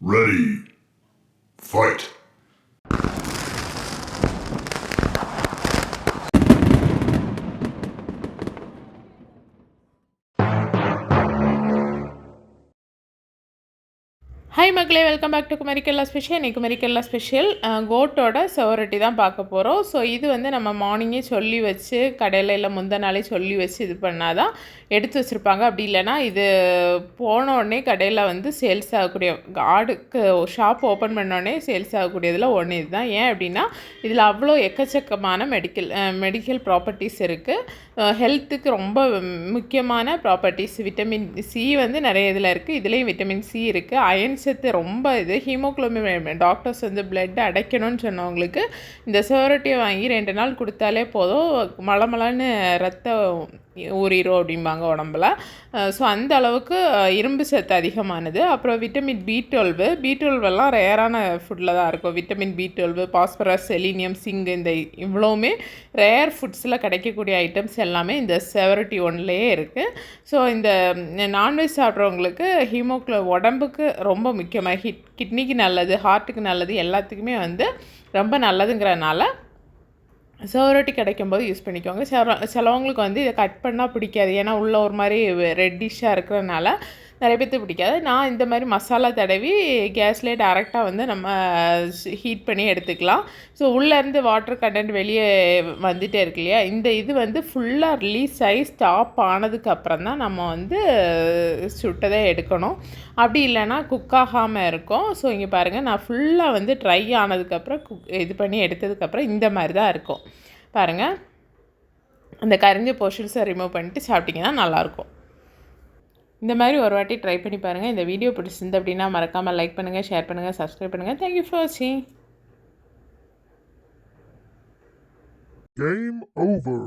Ready. Fight. Hi மக்களே. Welcome back to குமரிக்கல்லா special இன்றைக்கி குமரிக்கல்லா ஸ்பெஷல் கோட்டோட செவரட்டி தான் பார்க்க போகிறோம் ஸோ இது வந்து நம்ம மார்னிங்கே சொல்லி வச்சு கடையில் இல்லை முந்த நாளே சொல்லி வச்சு இது பண்ணால் தான் எடுத்து வச்சுருப்பாங்க. அப்படி இல்லைன்னா இது போன உடனே கடையில் வந்து சேல்ஸ் ஆகக்கூடிய ஆடுக்கு ஷாப் ஓப்பன் பண்ணோடனே சேல்ஸ் ஆகக்கூடியதில் ஒன்று இதுதான். ஏன் அப்படின்னா இதில் அவ்வளோ எக்கச்சக்கமான மெடிக்கல் மெடிக்கல் ப்ராப்பர்ட்டிஸ் இருக்குது ஹெல்த்துக்கு ரொம்ப முக்கியமான ப்ராப்பர்ட்டிஸ் விட்டமின் சி வந்து நிறைய இதில் இருக்குது இதுலேயும் விட்டமின் சி இருக்குது அயன் சத்து ரொம்ப இது ஹீமோக்ளோபின் டாக்டர்ஸ் வந்து பிளட் அடைக்கணும்னு சொன்னவங்களுக்கு இந்த சோரட்டியை வாங்கி ரெண்டு நாள் கொடுத்தாலே போதும் மலமலன்னு ரத்தம் ஊறிடும் அப்படிம்பாங்க உடம்புல. ஸோ அந்த அளவுக்கு இரும்பு சத்து அதிகமானது. அப்புறம் விட்டமின் பி டுவெல்வு பி டுவெல்வெல்லாம் ரேரான ஃபுட்டில் தான் இருக்கும். Vitamin B twelve phosphorus selenium zinc இந்த இவ்வளோவுமே ரேர் ஃபுட்ஸில் கிடைக்கக்கூடிய ஐட்டம்ஸ் எல்லாமே இந்த செவரிட்டி ஒன்லேயே இருக்குது ஸோ இந்த நான்வெஜ் சாப்பிட்றவங்களுக்கு ஹீமோக்ளோ உடம்புக்கு ரொம்ப முக்கியமாக ஹிட் கிட்னிக்கு நல்லது ஹார்ட்டுக்கு நல்லது எல்லாத்துக்குமே வந்து ரொம்ப நல்லதுங்கிறனால சோரொட்டி கிடைக்கும்போது யூஸ் பண்ணிக்கோங்க. சில சிலவங்களுக்கு வந்து இதை கட் பண்ணால் பிடிக்காது. ஏன்னா உள்ள ஒரு மாதிரி ரெட்டிஷாக இருக்கிறனால நிறைய பேர்த்துக்கு பிடிக்காது. நான் இந்த மாதிரி மசாலா தடவி கேஸ்லேயே டேரெக்டாக வந்து நம்ம ஹீட் பண்ணி எடுத்துக்கலாம். ஸோ உள்ளேருந்து வாட்டர் கண்டென்ட் வெளியே வந்துகிட்டே இருக்கு இல்லையா? இந்த இது வந்து ஃபுல்லாக ரிலீஸ் ஆகி ஸ்டாப் ஆனதுக்கப்புறம் தான் நம்ம வந்து சுட்டதை எடுக்கணும். அப்படி இல்லைன்னா குக் ஆகாமல் இருக்கும். ஸோ இங்கே பாருங்கள் நான் ஃபுல்லாக வந்து ட்ரை ஆனதுக்கப்புறம் குக் இது பண்ணி எடுத்ததுக்கப்புறம் இந்த மாதிரி தான் இருக்கும். பாருங்கள் அந்த கரிஞ்ச போர்ஷன்ஸை ரிமூவ் பண்ணிட்டு சாப்பிட்டிங்கன்னா நல்லாயிருக்கும் இந்த மாதிரி ஒரு வாட்டி ட்ரை பண்ணி பாருங்கள் இந்த வீடியோ பிடிச்சிருந்து அப்படின்னா மறக்காமல் லைக் பண்ணுங்கள் ஷேர் பண்ணுங்கள் சப்ஸ்கிரைப் பண்ணுங்கள் தேங்க்யூ ஃபார் வாட்சிங் Game over.